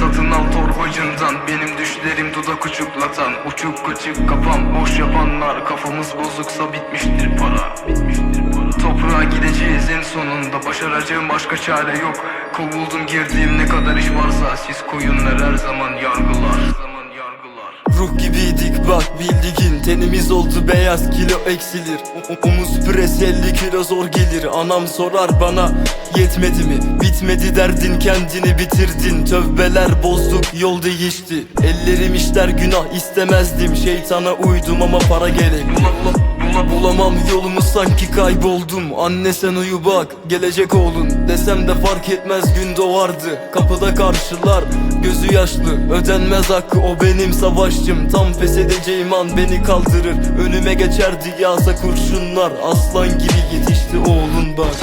satın al torbacından Benim düşlerim dudak uçuklatan Uçuk kaçık kafam. Boş yapanlar Kafamız bozuksa bitmiştir para. Bitmiştir para. Toprağa gideceğiz en sonunda. Başaracağım başka çare yok. Kovuldum girdiğim ne kadar iş varsa. Siz koyunlar Her zaman yargılar Tenimiz oldu beyaz kilo eksilir. Omuz pres 50 kilo zor gelir. Anam sorar bana yetmedi mi? Bitmedi derdin kendini bitirdin. Tövbeler bozduk yol değişti. Ellerim işler günah istemezdim. Şeytana uydum ama para gerek Bula Bulamam yolumu sanki kayboldum. Anne sen uyu bak gelecek oğlun. Desem de fark etmez gün doğardı. Kapıda karşılar gözü yaşlı. Ödenmez hakkı o benim savaşçım. Tam pes edeceğim an beni kaldırır. Önüme geçerdi yağsa kurşunlar. Aslan gibi yetişti oğlun bak.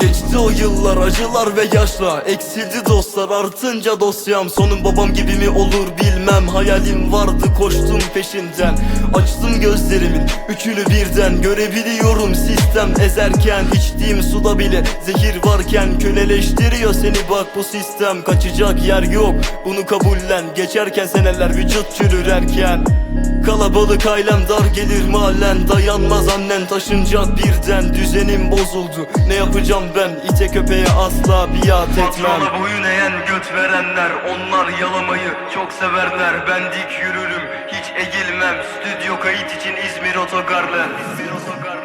Geçti o yıllar acılar ve yaşla Eksildi dostlar artınca dosyam. Sonum babam gibi mi olur bilmem Hayalim vardı koştum peşinden. Açtım gözlerimin üçünü birden. Görebiliyorum sistem ezerken içtiğim suda bile zehir varken Köleleştiriyor seni. Bak bu sistem Kaçacak yer yok. Bunu kabullen Geçerken seneler vücut çürürerken. Kalabalık ailem dar gelir mahallen Dayanmaz annen. Taşınacak birden Düzenim bozuldu. Ne yapacağım ben? İte köpeğe asla biat etmem. Patrona boyun eğen verenler Onlar yalamayı çok severler. Ben dik yürürüm hiç egilmem. Stüdyo kayıt için İzmir otogarlı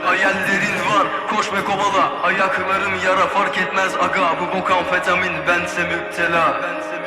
Hayallerin var koş ve kovala. Ayaklarım yara fark etmez aga. Bu bok amfetamin bense müptela. Bense müptela